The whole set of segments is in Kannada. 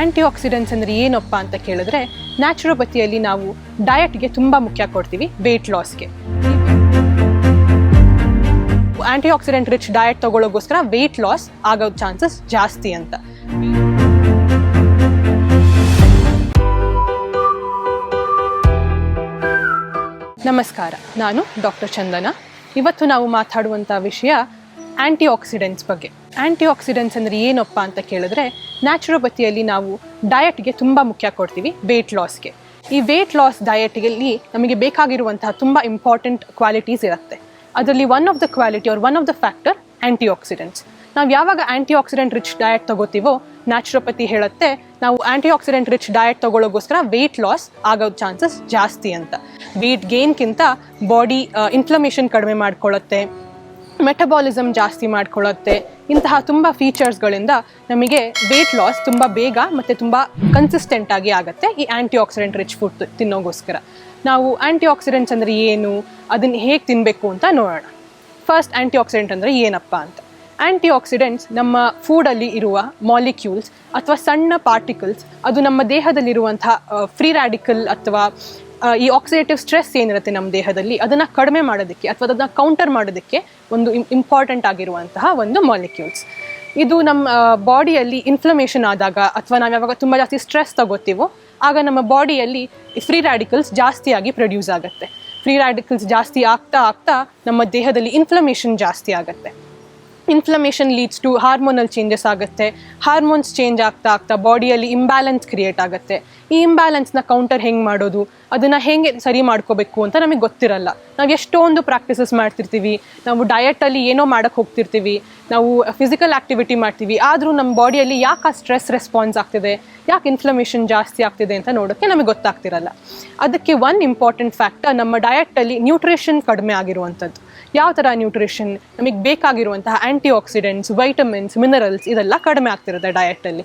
ಆಂಟಿ ಆಕ್ಸಿಡೆಂಟ್ಸ್ ಅಂದರೆ ಏನಪ್ಪ ಅಂತ ಕೇಳಿದ್ರೆ ನ್ಯಾಚುರೋಪತಿಯಲ್ಲಿ ನಾವು ಡಯಟ್ಗೆ ತುಂಬ ಮುಖ್ಯ ಕೊಡ್ತೀವಿ ವೆಯ್ಟ್ ಲಾಸ್ಗೆ ಆಂಟಿ ಆಕ್ಸಿಡೆಂಟ್ ರಿಚ್ ಡಯಟ್ ತಗೊಳ್ಳೋಗೋಸ್ಕರ ವೆಯ್ಟ್ ಲಾಸ್ ಆಗೋ ಚಾನ್ಸಸ್ ಜಾಸ್ತಿ ಅಂತ. ನಮಸ್ಕಾರ, ನಾನು ಡಾಕ್ಟರ್ ಚಂದನ. ಇವತ್ತು ನಾವು ಮಾತಾಡುವಂಥ ವಿಷಯ ಆಂಟಿ ಆಕ್ಸಿಡೆಂಟ್ಸ್ ಬಗ್ಗೆ. ಆ್ಯಂಟಿ ಆಕ್ಸಿಡೆಂಟ್ಸ್ ಅಂದರೆ ಏನಪ್ಪ ಅಂತ ಕೇಳಿದ್ರೆ ನ್ಯಾಚುರೋಪತಿಯಲ್ಲಿ ನಾವು ಡಯಟ್ಗೆ ತುಂಬ ಮುಖ್ಯ ಕೊಡ್ತೀವಿ ವೆಯ್ಟ್ ಲಾಸ್ಗೆ ಈ ವೆಯ್ಟ್ ಲಾಸ್ ಡಯಟ್ನಲ್ಲಿ ನಮಗೆ ಬೇಕಾಗಿರುವಂತಹ ತುಂಬ ಇಂಪಾರ್ಟೆಂಟ್ ಕ್ವಾಲಿಟೀಸ್ ಇರುತ್ತೆ. ಅದರಲ್ಲಿ one of the quality are one of the factor antioxidants ನಾವು ಯಾವಾಗ ಆ್ಯಂಟಿ ಆಕ್ಸಿಡೆಂಟ್ ರಿಚ್ ಡಯಟ್ ತಗೋತೀವೋ ನ್ಯಾಚುರೋಪತಿ ಹೇಳುತ್ತೆ, ನಾವು ಆಂಟಿ ಆಕ್ಸಿಡೆಂಟ್ ರಿಚ್ ಡಯಟ್ ತಗೊಳ್ಳೋಗೋಸ್ಕರ ವೆಯ್ಟ್ ಲಾಸ್ ಆಗೋ ಚಾನ್ಸಸ್ ಜಾಸ್ತಿ ಅಂತ. ವೆಯ್ಟ್ ಗೇನ್ಗಿಂತ ಬಾಡಿ ಇನ್ಫ್ಲಮೇಷನ್ ಕಡಿಮೆ ಮಾಡ್ಕೊಳ್ಳುತ್ತೆ ಮೆಟಬಾಲಿಸಮ್ ಜಾಸ್ತಿ ಮಾಡ್ಕೊಳ್ಳುತ್ತೆ. ಇಂತಹ ತುಂಬ ಫೀಚರ್ಸ್ಗಳಿಂದ ನಮಗೆ ವೇಟ್ ಲಾಸ್ ತುಂಬ ಬೇಗ ಮತ್ತು ತುಂಬ ಕನ್ಸಿಸ್ಟೆಂಟ್ ಆಗಿ ಆಗುತ್ತೆ. ಈ ಆ್ಯಂಟಿ ಆಕ್ಸಿಡೆಂಟ್ ರಿಚ್ ಫುಡ್ ತಿನ್ನೋಗೋಸ್ಕರ. ನಾವು ಆ್ಯಂಟಿ ಆಕ್ಸಿಡೆಂಟ್ಸ್ ಅಂದರೆ ಏನು ಅದನ್ನು ಹೇಗೆ ತಿನ್ನಬೇಕು ಅಂತ ನೋಡೋಣ. ಫಸ್ಟ್ ಆ್ಯಂಟಿ ಆಕ್ಸಿಡೆಂಟ್ ಅಂದರೆ ಏನಪ್ಪ ಅಂತ. ಆ್ಯಂಟಿ ಆಕ್ಸಿಡೆಂಟ್ಸ್ ನಮ್ಮ ಫೂಡಲ್ಲಿ ಇರುವ ಮಾಲಿಕ್ಯೂಲ್ಸ್ ಅಥವಾ ಸಣ್ಣ ಪಾರ್ಟಿಕಲ್ಸ್ ಅದು ನಮ್ಮ ದೇಹದಲ್ಲಿರುವಂಥ ಫ್ರೀ ರ್ಯಾಡಿಕಲ್ ಅಥವಾ ಈ ಆಕ್ಸಿಡೇಟಿವ್ ಸ್ಟ್ರೆಸ್ ಏನಿರುತ್ತೆ ನಮ್ಮ ದೇಹದಲ್ಲಿ, ಅದನ್ನು ಕಡಿಮೆ ಮಾಡೋದಕ್ಕೆ ಅಥವಾ ಅದನ್ನು ಕೌಂಟರ್ ಮಾಡೋದಕ್ಕೆ ಒಂದು ಇಂಪಾರ್ಟೆಂಟ್ ಆಗಿರುವಂತಹ ಒಂದು ಮಾಲಿಕ್ಯೂಲ್ಸ್ ಇದು ನಮ್ಮ ಬಾಡಿಯಲ್ಲಿ ಇನ್ಫ್ಲಮೇಷನ್ ಆದಾಗ ಅಥವಾ ನಾವು ಯಾವಾಗ ತುಂಬ ಜಾಸ್ತಿ ಸ್ಟ್ರೆಸ್ ತಗೋತೀವೋ, ಆಗ ನಮ್ಮ ಬಾಡಿಯಲ್ಲಿ ಫ್ರೀ ರ್ಯಾಡಿಕಲ್ಸ್ ಜಾಸ್ತಿಯಾಗಿ ಪ್ರೊಡ್ಯೂಸ್ ಆಗುತ್ತೆ. ಫ್ರೀ ರ್ಯಾಡಿಕಲ್ಸ್ ಜಾಸ್ತಿ ಆಗ್ತಾ ಆಗ್ತಾ ನಮ್ಮ ದೇಹದಲ್ಲಿ ಇನ್ಫ್ಲಮೇಷನ್ ಜಾಸ್ತಿ ಆಗುತ್ತೆ. Inflammation leads to hormonal changes ಆಗುತ್ತೆ. ಹಾರ್ಮೋನ್ಸ್ ಚೇಂಜ್ ಆಗ್ತಾ ಆಗ್ತಾ ಬಾಡಿಯಲ್ಲಿ ಇಂಬ್ಯಾಲೆನ್ಸ್ ಕ್ರಿಯೇಟ್ ಆಗುತ್ತೆ. ಈ ಇಂಬ್ಯಾಲೆನ್ಸ್ನ ಕೌಂಟರ್ ಹೆಂಗೆ ಮಾಡೋದು? ಅದನ್ನು ಹೇಗೆ ಸರಿ ಮಾಡ್ಕೋಬೇಕು ಅಂತ ನಮಗೆ ಗೊತ್ತಿರಲ್ಲ. ನಾವು ಎಷ್ಟೊಂದು ಪ್ರಾಕ್ಟೀಸಸ್ ಮಾಡ್ತಿರ್ತೀವಿ. ನಾವು ಡಯಟಲ್ಲಿ ಏನೋ ಮಾಡೋಕ್ಕೆ ಹೋಗ್ತಿರ್ತೀವಿ. ನಾವು ಫಿಸಿಕಲ್ ಆ್ಯಕ್ಟಿವಿಟಿ ಮಾಡ್ತೀವಿ. ಆದರೂ ನಮ್ಮ ಬಾಡಿಯಲ್ಲಿ ಯಾಕೆ ಆ ಸ್ಟ್ರೆಸ್ ರೆಸ್ಪಾನ್ಸ್ ಆಗ್ತಿದೆ? ಯಾಕೆ ಇನ್ಫ್ಲಮೇಷನ್ ಜಾಸ್ತಿ ಆಗ್ತಿದೆ ಅಂತ ನೋಡೋಕ್ಕೆ ನಮಗೆ ಗೊತ್ತಾಗ್ತಿರಲ್ಲ. ಅದಕ್ಕೆ ಒನ್ ಇಂಪಾರ್ಟೆಂಟ್ ಫ್ಯಾಕ್ಟರ್ ನಮ್ಮ ಡಯಟಲ್ಲಿ ನ್ಯೂಟ್ರಿಷನ್ ಕಡಿಮೆ ಆಗಿರುವಂಥದ್ದು. ಯಾವ ಥರ ನ್ಯೂಟ್ರಿಷನ್ ನಮಗೆ ಬೇಕಾಗಿರುವಂತಹ ಆ್ಯಂಟಿ ಆಕ್ಸಿಡೆಂಟ್ಸ್ ವೈಟಮಿನ್ಸ್ ಮಿನರಲ್ಸ್ ಇದೆಲ್ಲ ಕಡಿಮೆ ಆಗ್ತಿರುತ್ತೆ ಡಯಟಲ್ಲಿ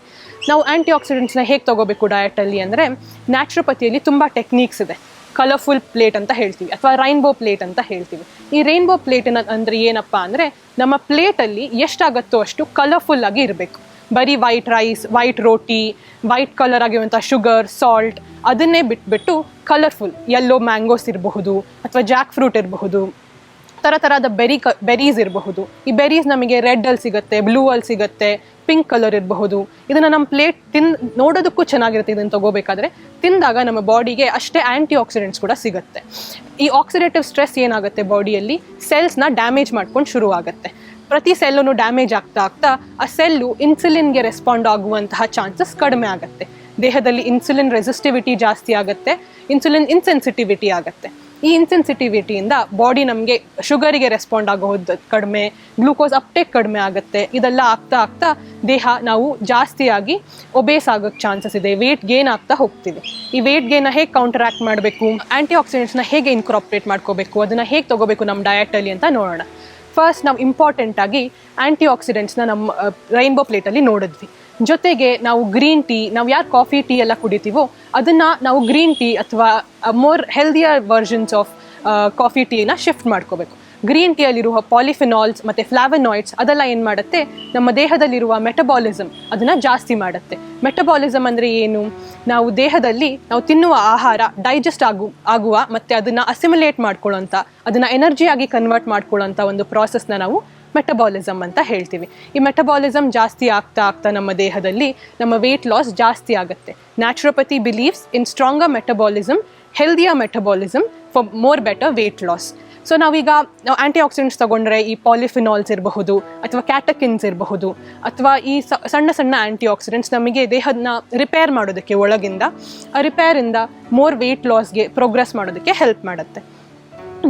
ನಾವು ಆ್ಯಂಟಿ ಆಕ್ಸಿಡೆಂಟ್ಸ್ನ ಹೇಗೆ ತೊಗೋಬೇಕು ಡಯಟಲ್ಲಿ ಅಂದರೆ ನ್ಯಾಚುರೋಪತಿಯಲ್ಲಿ ತುಂಬ ಟೆಕ್ನಿಕ್ಸ್ ಇದೆ. ಕಲರ್ಫುಲ್ ಪ್ಲೇಟ್ ಅಂತ ಹೇಳ್ತೀವಿ, ಅಥವಾ ರೈನ್ಬೋ ಪ್ಲೇಟ್ ಅಂತ ಹೇಳ್ತೀವಿ. ಈ ರೈನ್ಬೋ ಪ್ಲೇಟಿನ ಅಂದರೆ ಏನಪ್ಪ ಅಂದರೆ ನಮ್ಮ ಪ್ಲೇಟಲ್ಲಿ ಎಷ್ಟಾಗತ್ತೋ ಅಷ್ಟು ಕಲರ್ಫುಲ್ ಆಗಿ ಇರಬೇಕು. ಬರೀ white rice white roti white colour ಆಗಿರುವಂಥ ಶುಗರ್ ಸಾಲ್ಟ್ ಅದನ್ನೇ ಬಿಟ್ಬಿಟ್ಟು ಕಲರ್ಫುಲ್ ಯೆಲ್ಲೋ ಮ್ಯಾಂಗೋಸ್ ಇರಬಹುದು, ಅಥವಾ ಜಾಕ್ ಫ್ರೂಟ್ ಇರಬಹುದು. ಥರ ಥರದ ಬೆರಿ ಕ, ಬೆರೀಸ್ ಇರಬಹುದು. ಈ ಬೆರೀಸ್ ನಮಗೆ ರೆಡ್ ಅಲ್ಲಿ ಸಿಗುತ್ತೆ, ಬ್ಲೂ ಅಲ್ಲಿ ಸಿಗುತ್ತೆ, ಪಿಂಕ್ ಕಲರ್ ಇರಬಹುದು. ಇದನ್ನು ನಮ್ಮ ಪ್ಲೇಟ್ ತಿನ್, ನೋಡೋದಕ್ಕೂ ಚೆನ್ನಾಗಿರುತ್ತೆ ಇದನ್ನು ತಗೋಬೇಕಾದ್ರೆ. ತಿಂದಾಗ ನಮ್ಮ ಬಾಡಿಗೆ ಅಷ್ಟೇ ಆ್ಯಂಟಿ ಆಕ್ಸಿಡೆಂಟ್ಸ್ ಕೂಡ ಸಿಗುತ್ತೆ. ಈ ಆಕ್ಸಿಡೇಟಿವ್ ಸ್ಟ್ರೆಸ್ ಏನಾಗುತ್ತೆ ಬಾಡಿಯಲ್ಲಿ? ಸೆಲ್ಸ್ನ ಡ್ಯಾಮೇಜ್ ಮಾಡ್ಕೊಂಡು ಶುರು ಆಗುತ್ತೆ ಪ್ರತಿ ಸೆಲ್ಲೂ ಡ್ಯಾಮೇಜ್ ಆಗ್ತಾ ಆಗ್ತಾ ಆ ಸೆಲ್ಲು ಇನ್ಸುಲಿನ್ಗೆ ರೆಸ್ಪಾಂಡ್ ಆಗುವಂತಹ ಚಾನ್ಸಸ್ ಕಡಿಮೆ ಆಗುತ್ತೆ. ದೇಹದಲ್ಲಿ ಇನ್ಸುಲಿನ್ ರೆಸಿಸ್ಟಿವಿಟಿ ಜಾಸ್ತಿ ಆಗುತ್ತೆ. ಇನ್ಸುಲಿನ್ ಇನ್ಸೆನ್ಸಿಟಿವಿಟಿ ಆಗುತ್ತೆ. ಈ ಇನ್ಸೆನ್ಸಿಟಿವಿಟಿಯಿಂದ ಬಾಡಿ ನಮಗೆ ಶುಗರಿಗೆ ರೆಸ್ಪಾಂಡ್ ಆಗೋದು ಕಡಿಮೆ ಗ್ಲೂಕೋಸ್ ಅಪ್ಟೇಕ್ ಕಡಿಮೆ ಆಗುತ್ತೆ. ಇದೆಲ್ಲ ಆಗ್ತಾ ಆಗ್ತಾ ದೇಹ ನಾವು ಜಾಸ್ತಿಯಾಗಿ ಒಬೇಸ್ ಆಗೋಕ್ಕೆ ಚಾನ್ಸಸ್ ಇದೆ. ವೇಟ್ ಗೇನ್ ಆಗ್ತಾ ಹೋಗ್ತೀವಿ ಈ ವೇಟ್ ಗೇನ ಹೇಗೆ ಕೌಂಟ್ರಾಕ್ಟ್ ಮಾಡಬೇಕು? ಆ್ಯಂಟಿ ಆಕ್ಸಿಡೆಂಟ್ಸ್ನ ಹೇಗೆ ಇನ್ಕ್ರಾಪ್ರೇಟ್ ಮಾಡ್ಕೋಬೇಕು? ಅದನ್ನು ಹೇಗೆ ತಗೋಬೇಕು ನಮ್ಮ ಡಯಟಲ್ಲಿ ಅಂತ ನೋಡೋಣ. ಫಸ್ಟ್ ನಾವು ಇಂಪಾರ್ಟೆಂಟಾಗಿ ಆ್ಯಂಟಿ ಆಕ್ಸಿಡೆಂಟ್ಸ್ನ ನಮ್ಮ ರೈನ್ಬೋ ಪ್ಲೇಟಲ್ಲಿ ನೋಡಿದ್ವಿ. ಜೊತೆಗೆ ನಾವು ಗ್ರೀನ್ ಟೀ ನಾವು ಯಾರು ಕಾಫಿ ಟೀ ಎಲ್ಲ ಕುಡಿತೀವೋ ಅದನ್ನು ನಾವು ಗ್ರೀನ್ ಟೀ ಅಥವಾ more healthier versions of coffee ಟೀನ shift ಮಾಡ್ಕೋಬೇಕು. ಗ್ರೀನ್ ಟೀಯಲ್ಲಿರುವ ಪಾಲಿಫಿನಾಲ್ಸ್ ಮತ್ತು ಫ್ಲಾವನಾಯ್ಡ್ಸ್ ಅದೆಲ್ಲ ಏನು ಮಾಡುತ್ತೆ? ನಮ್ಮ ದೇಹದಲ್ಲಿರುವ ಮೆಟಬಾಲಿಸಮ್ ಅದನ್ನು ಜಾಸ್ತಿ ಮಾಡುತ್ತೆ. ಮೆಟಬಾಲಿಸಮ್ ಅಂದರೆ ಏನು? ನಾವು ದೇಹದಲ್ಲಿ ನಾವು ತಿನ್ನುವ ಆಹಾರ ಡೈಜೆಸ್ಟ್ ಆಗು, ಆಗುವ ಮತ್ತು ಅದನ್ನು ಅಸಿಮ್ಯುಲೇಟ್ ಮಾಡ್ಕೊಳ್ಳೋಂಥ ಅದನ್ನು ಎನರ್ಜಿಯಾಗಿ ಕನ್ವರ್ಟ್ ಮಾಡ್ಕೊಳ್ಳೋಂಥ ಒಂದು ಪ್ರಾಸೆಸ್ನ ನಾವು ಮೆಟಬಾಲಿಸಮ್ ಅಂತ ಹೇಳ್ತೀವಿ. ಈ ಮೆಟಬಾಲಿಸಮ್ ಜಾಸ್ತಿ ಆಗ್ತಾ ಆಗ್ತಾ ನಮ್ಮ ದೇಹದಲ್ಲಿ ನಮ್ಮ ವೆಯ್ಟ್ ಲಾಸ್ ಜಾಸ್ತಿ ಆಗುತ್ತೆ. Naturopathy believes in stronger metabolism healthier metabolism for more better weight loss so ನಾವೀಗ, ನಾವು ಆ್ಯಂಟಿ ಆಕ್ಸಿಡೆಂಟ್ಸ್ ತೊಗೊಂಡ್ರೆ ಈ ಪಾಲಿಫಿನಾಲ್ಸ್ ಇರಬಹುದು ಅಥವಾ ಕ್ಯಾಟಕಿನ್ಸ್ ಇರಬಹುದು ಅಥವಾ ಈ ಸಣ್ಣ ಸಣ್ಣ ಆ್ಯಂಟಿ ಆಕ್ಸಿಡೆಂಟ್ಸ್ ನಮಗೆ ದೇಹದನ್ನ ರಿಪೇರ್ ಮಾಡೋದಕ್ಕೆ ಒಳಗಿಂದ, ಆ ರಿಪೇರಿಂದ ಮೋರ್ ವೆಯ್ಟ್ ಲಾಸ್ಗೆ ಪ್ರೋಗ್ರೆಸ್ ಮಾಡೋದಕ್ಕೆ ಹೆಲ್ಪ್ ಮಾಡುತ್ತೆ.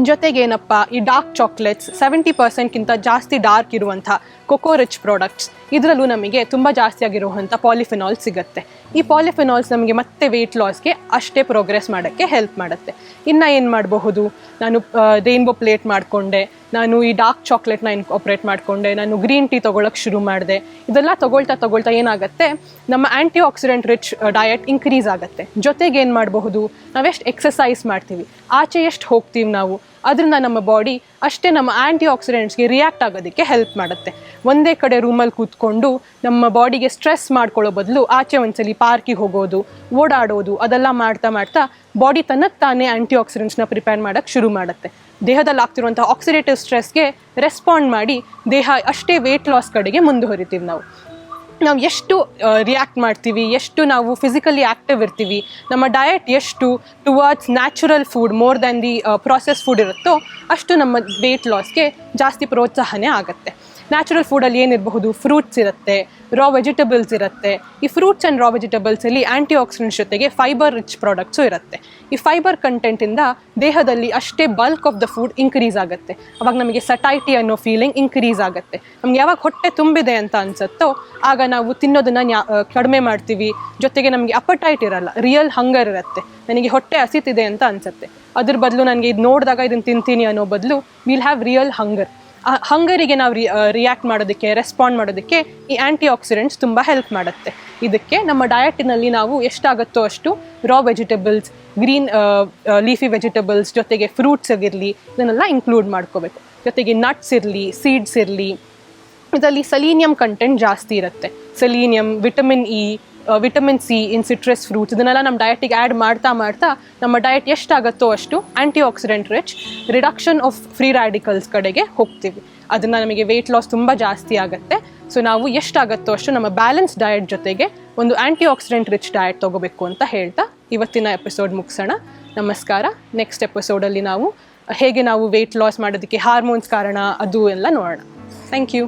ಜೊತೆಗೆ ಏನಪ್ಪ ಈ ಡಾರ್ಕ್ ಚಾಕ್ಲೇಟ್ಸ್ ಸೆವೆಂಟಿ ಪರ್ಸೆಂಟ್ಗಿಂತ ಜಾಸ್ತಿ ಡಾರ್ಕ್ ಇರುವಂಥ ಕೊಕೋ ರಿಚ್ ಪ್ರಾಡಕ್ಟ್ಸ್ ಇದರಲ್ಲೂ ನಮಗೆ ತುಂಬ ಜಾಸ್ತಿ ಆಗಿರುವಂಥ ಪಾಲಿಫಿನಾಲ್ ಸಿಗುತ್ತೆ. ಈ ಪಾಲಿಫಿನಾಲ್ಸ್ ನಮಗೆ ಮತ್ತೆ ವೆಯ್ಟ್ ಲಾಸ್ಗೆ ಅಷ್ಟೇ ಪ್ರೋಗ್ರೆಸ್ ಮಾಡೋಕ್ಕೆ ಹೆಲ್ಪ್ ಮಾಡುತ್ತೆ. ಇನ್ನು ಏನು ಮಾಡಬಹುದು? ನಾನು ರೇನ್ಬೋ ಪ್ಲೇಟ್ ಮಾಡಿಕೊಂಡೆ. ನಾನು ಈ ಡಾರ್ಕ್ ಚಾಕ್ಲೇಟ್ನ ಇನ್ಕಾಪ್ರೇಟ್ ಮಾಡಿಕೊಂಡೆ. ನಾನು ಗ್ರೀನ್ ಟೀ ತೊಗೊಳಕ್ಕೆ ಶುರು ಮಾಡಿದೆ. ಇದೆಲ್ಲ ತೊಗೊಳ್ತಾ ತೊಗೊಳ್ತಾ ಏನಾಗುತ್ತೆ? ನಮ್ಮ antioxidant rich diet increase ಆಗುತ್ತೆ. ಜೊತೆಗೆ ಏನು ಮಾಡಬಹುದು? ನಾವೆಷ್ಟು ಎಕ್ಸಸೈಸ್ ಮಾಡ್ತೀವಿ. ಆಚೆ ಎಷ್ಟು ಹೋಗ್ತೀವಿ ನಾವು? ಅದರಿಂದ ನಮ್ಮ ಬಾಡಿ ಅಷ್ಟೇ ನಮ್ಮ ಆ್ಯಂಟಿ ಆಕ್ಸಿಡೆಂಟ್ಸ್ಗೆ ರಿಯಾಕ್ಟ್ ಆಗೋದಕ್ಕೆ ಹೆಲ್ಪ್ ಮಾಡುತ್ತೆ. ಒಂದೇ ಕಡೆ ರೂಮಲ್ಲಿ ಕೂತ್ಕೊಂಡು ನಮ್ಮ ಬಾಡಿಗೆ ಸ್ಟ್ರೆಸ್ ಮಾಡ್ಕೊಳ್ಳೋ ಬದಲು ಆಚೆ ಒಂದ್ಸಲಿ ಪಾರ್ಕಿಗೆ ಹೋಗೋದು, ಓಡಾಡೋದು, ಅದೆಲ್ಲ ಮಾಡ್ತಾ ಮಾಡ್ತಾ ಬಾಡಿ ತನ್ನಕ್ಕೆ ತಾನೇ ಆ್ಯಂಟಿ ಆಕ್ಸಿಡೆಂಟ್ಸ್ನ ಪ್ರಿಪೇರ್ ಮಾಡೋಕ್ಕೆ ಶುರು ಮಾಡುತ್ತೆ. ದೇಹದಲ್ಲಿ ಆಗ್ತಿರುವಂಥ ಆಕ್ಸಿಡೇಟಿವ್ ಸ್ಟ್ರೆಸ್ಗೆ ರೆಸ್ಪಾಂಡ್ ಮಾಡಿ ದೇಹ ಅಷ್ಟೇ ವೆಯ್ಟ್ ಲಾಸ್ ಕಡೆಗೆ ಮುಂದುವರಿತೀವಿ ನಾವು. ನಾವು ಎಷ್ಟು ರಿಯಾಕ್ಟ್ ಮಾಡ್ತೀವಿ, ಎಷ್ಟು ನಾವು ಫಿಸಿಕಲಿ ಆ್ಯಕ್ಟಿವ್ ಇರ್ತೀವಿ, ನಮ್ಮ ಡಯಟ್ ಎಷ್ಟು towards natural food more than the process food ಇರುತ್ತೋ ಅಷ್ಟು ನಮ್ಮ ವೆಯ್ಟ್ ಲಾಸ್ಗೆ ಜಾಸ್ತಿ ಪ್ರೋತ್ಸಾಹನೇ ಆಗುತ್ತೆ. ನ್ಯಾಚುರಲ್ ಫುಡಲ್ಲಿ ಏನಿರಬಹುದು ಫ್ರೂಟ್ಸ್ ಇರುತ್ತೆ ರಾ ವೆಜಿಟೇಬಲ್ಸ್ ಇರುತ್ತೆ. ಈ ಫ್ರೂಟ್ಸ್ ಆ್ಯಂಡ್ ರಾ ವೆಜಿಟೇಬಲ್ಸಲ್ಲಿ ಆ್ಯಂಟಿ ಆಕ್ಸಿಡೆಂಟ್ಸ್ ಜೊತೆಗೆ ಫೈಬರ್ ರಿಚ್ ಪ್ರಾಡಕ್ಟ್ಸು ಇರುತ್ತೆ. ಈ ಫೈಬರ್ ಕಂಟೆಂಟಿಂದ ದೇಹದಲ್ಲಿ ಅಷ್ಟೇ bulk of the food increase ಆಗುತ್ತೆ. ಅವಾಗ ನಮಗೆ ಸಟೈಟಿ ಅನ್ನೋ ಫೀಲಿಂಗ್ ಇನ್ಕ್ರೀಸ್ ಆಗುತ್ತೆ. ನಮ್ಗೆ ಯಾವಾಗ ಹೊಟ್ಟೆ ತುಂಬಿದೆ ಅಂತ ಅನ್ಸುತ್ತೋ, ಆಗ ನಾವು ತಿನ್ನೋದನ್ನ ನ್ಯಾ ಕಡಿಮೆ ಮಾಡ್ತೀವಿ. ಜೊತೆಗೆ ನಮಗೆ ಅಪಟೈಟ್ ಇರಲ್ಲ ರಿಯಲ್ ಹಂಗರ್ ಇರುತ್ತೆ. ನನಗೆ ಹೊಟ್ಟೆ ಹಸಿತಿದೆ ಅಂತ ಅನ್ಸುತ್ತೆ. ಅದ್ರ ಬದಲು ನನಗೆ ಇದು ನೋಡಿದಾಗ ಇದನ್ನು ತಿಂತೀನಿ ಅನ್ನೋ ಬದಲು ವಿಲ್ ಹ್ಯಾವ್ ರಿಯಲ್ ಹಂಗರ್ ಹಂಗರಿಗೆ ನಾವು ರಿ ರಿಯಾಕ್ಟ್ ಮಾಡೋದಕ್ಕೆ ರೆಸ್ಪಾಂಡ್ ಮಾಡೋದಕ್ಕೆ ಈ ಆ್ಯಂಟಿ ಆಕ್ಸಿಡೆಂಟ್ಸ್ ತುಂಬ ಹೆಲ್ಪ್ ಮಾಡುತ್ತೆ. ಇದಕ್ಕೆ ನಮ್ಮ ಡಯಟಿನಲ್ಲಿ ನಾವು ಎಷ್ಟಾಗುತ್ತೋ ಅಷ್ಟು raw vegetables green leafy vegetables ಜೊತೆಗೆ ಫ್ರೂಟ್ಸ್ ಆಗಿರಲಿ, ಇದನ್ನೆಲ್ಲ ಇನ್ಕ್ಲೂಡ್ ಮಾಡ್ಕೋಬೇಕು. ಜೊತೆಗೆ ನಟ್ಸ್ ಇರಲಿ ಸೀಡ್ಸ್ ಇರಲಿ, ಇದರಲ್ಲಿ ಸಲೀನಿಯಂ ಕಂಟೆಂಟ್ ಜಾಸ್ತಿ ಇರುತ್ತೆ. Selenium vitamin E vitamin C in citrus fruits ಇದನ್ನೆಲ್ಲ ನಮ್ಮ ಡಯಟಿಗೆ ಆ್ಯಡ್ ಮಾಡ್ತಾ ಮಾಡ್ತಾ ನಮ್ಮ ಡಯಟ್ ಎಷ್ಟಾಗುತ್ತೋ ಅಷ್ಟು antioxidant rich reduction of free radicals ಕಡೆಗೆ ಹೋಗ್ತೀವಿ. ಅದನ್ನು ನಮಗೆ ವೆಯ್ಟ್ ಲಾಸ್ ತುಂಬ ಜಾಸ್ತಿ ಆಗುತ್ತೆ. ಸೊ ನಾವು ಎಷ್ಟಾಗುತ್ತೋ ಅಷ್ಟು ನಮ್ಮ ಬ್ಯಾಲೆನ್ಸ್ ಡಯಟ್ ಜೊತೆಗೆ ಒಂದು ಆ್ಯಂಟಿ ಆಕ್ಸಿಡೆಂಟ್ ರಿಚ್ ಡಯಟ್ ತೊಗೋಬೇಕು ಅಂತ ಹೇಳ್ತಾ ಇವತ್ತಿನ ಎಪಿಸೋಡ್ ಮುಗಿಸೋಣ. ನಮಸ್ಕಾರ. ನೆಕ್ಸ್ಟ್ ಎಪಿಸೋಡಲ್ಲಿ ನಾವು ಹೇಗೆ ನಾವು ವೆಯ್ಟ್ ಲಾಸ್ ಮಾಡೋದಕ್ಕೆ ಹಾರ್ಮೋನ್ಸ್ ಕಾರಣ ಅದು ಎಲ್ಲ ನೋಡೋಣ. Thank you